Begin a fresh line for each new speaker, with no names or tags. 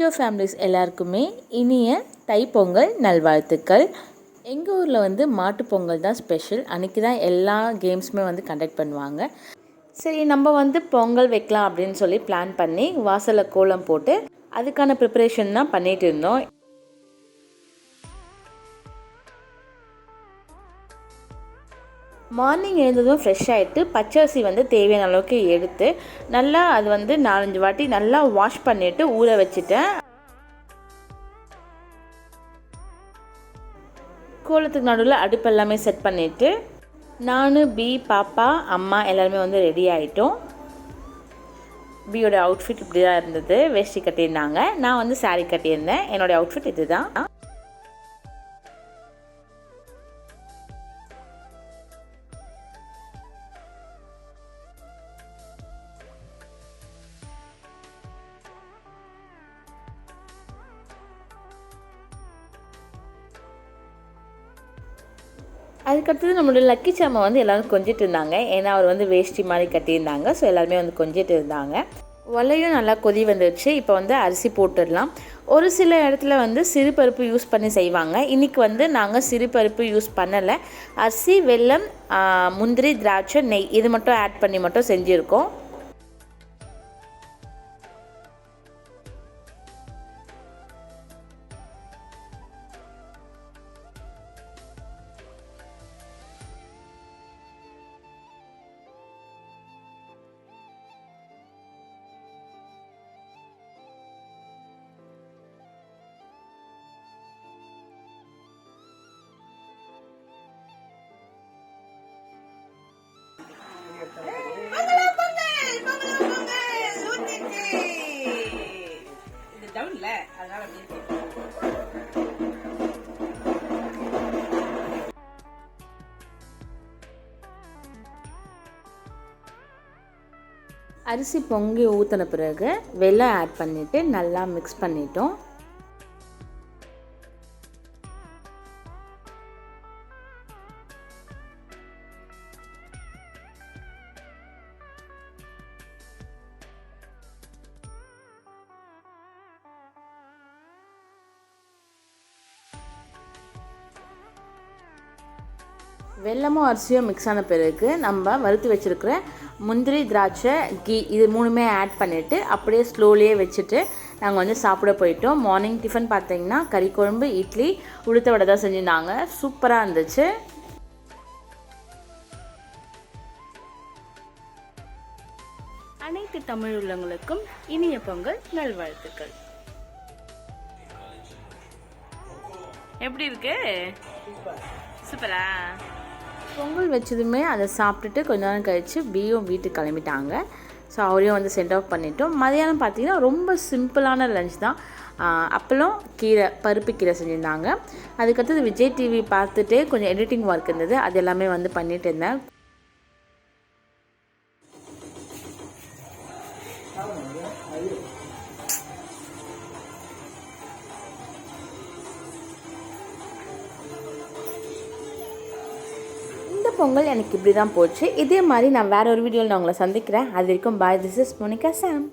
Joe families எல்லாருக்குமே இனிய தைப்பொங்கல் நல்வாழ்த்துக்கள். எங்கள் ஊரில் வந்து மாட்டுப் பொங்கல் தான் ஸ்பெஷல். அன்றைக்கி தான் எல்லா கேம்ஸுமே வந்து கண்டக்ட் பண்ணுவாங்க. சரி நம்ம வந்து பொங்கல் வைக்கலாம் அப்படின்னு சொல்லி பிளான் பண்ணி வாசலில் கோலம் போட்டு அதுக்கான ப்ரிப்பரேஷன் தான் பண்ணிகிட்டு இருந்தோம். மார்னிங் எழுந்ததும் ஃப்ரெஷ் ஆகிட்டு பச்சரிசி வந்து தேவையான அளவுக்கு எடுத்து நல்லா அது வந்து நாலஞ்சு வாட்டி நல்லா வாஷ் பண்ணிவிட்டு ஊற வச்சுட்டேன். கோலத்துக்கு நடுவில் அடுப்பு எல்லாமே செட் பண்ணிவிட்டு நான் பி பாப்பா அம்மா எல்லாருமே வந்து ரெடி ஆகிட்டோம் பியோட அவுட்ஃபிட் இப்படி தான் இருந்தது. வேஷ்டி கட்டியிருந்தாங்க. நான் வந்து சாரீ கட்டியிருந்தேன். என்னோடய அவுட்ஃபிட் இது தான் அதுக்கடுத்தது நம்மளோட லக்கி சாமை வந்து எல்லோரும் கொஞ்சிட்டு இருந்தாங்க. ஏன்னா அவர் வந்து வேஷ்டி மாதிரி கட்டியிருந்தாங்க. ஸோ எல்லாருமே வந்து கொஞ்சிட்டு இருந்தாங்க. வலையும் நல்லா கொதி வந்துடுச்சு இப்போ வந்து அரிசி போட்டுடலாம். ஒரு சில இடத்துல வந்து சிறுபருப்பு யூஸ் பண்ணி செய்வாங்க. இன்றைக்கி வந்து நாங்கள் சிறுபருப்பு யூஸ் பண்ணலை. அரிசி வெல்லம் முந்திரி திராட்சை நெய் இது மட்டும் ஆட் பண்ணி மட்டும் செஞ்சுருக்கோம். அரிசி பொங்கி ஊற்றின பிறகு வெள்ளம் ஆட் பண்ணிவிட்டு நல்லா மிக்ஸ் பண்ணிட்டோம். வெல்லமும் அரிசியும் மிக்ஸ் ஆன பிறகு நம்ம வறுத்து வச்சுருக்கிற முந்திரி திராட்சை கீ இது மூணுமே ஆட் பண்ணிவிட்டு அப்படியே ஸ்லோலியே வச்சுட்டு நாங்கள் வந்து சாப்பிட போயிட்டோம். மார்னிங் டிஃபன் பார்த்தீங்கன்னா கறி குழம்பு இட்லி உளுத்த வடை தான் செஞ்சுருந்தாங்க. சூப்பராக இருந்துச்சு. அனைத்து தமிழ் உள்ளவங்களுக்கும் இனிய பொங்கல் நல்வாழ்த்துக்கள். எப்படி இருக்கு? சூப்பரா? பொங்கல் வச்சதுமே அதை சாப்பிட்டுட்டு கொஞ்ச நேரம் கழித்து பியும் வீட்டுக்கு கிளம்பிட்டாங்க. ஸோ அவரையும் வந்து சென்ட் ஆஃப் பண்ணிட்டோம். மதியானம் பார்த்தீங்கன்னா ரொம்ப சிம்பிளான லஞ்ச் தான். அப்பளம் கீரை பருப்பு கீரை செஞ்சுருந்தாங்க. அதுக்கடுத்தது விஜய் டிவி பார்த்துட்டே கொஞ்சம் எடிட்டிங் ஒர்க் இருந்தது. அது எல்லாமே வந்து பண்ணிட்டு இருந்தேன். பொங்கல் எனக்கு இப்படி தான் போச்சு. இதே மாதிரி நான் வேற ஒரு வீடியோவில் நான் உங்களை சந்திக்கிறேன். அது வரைக்கும் bye this is Monica Sam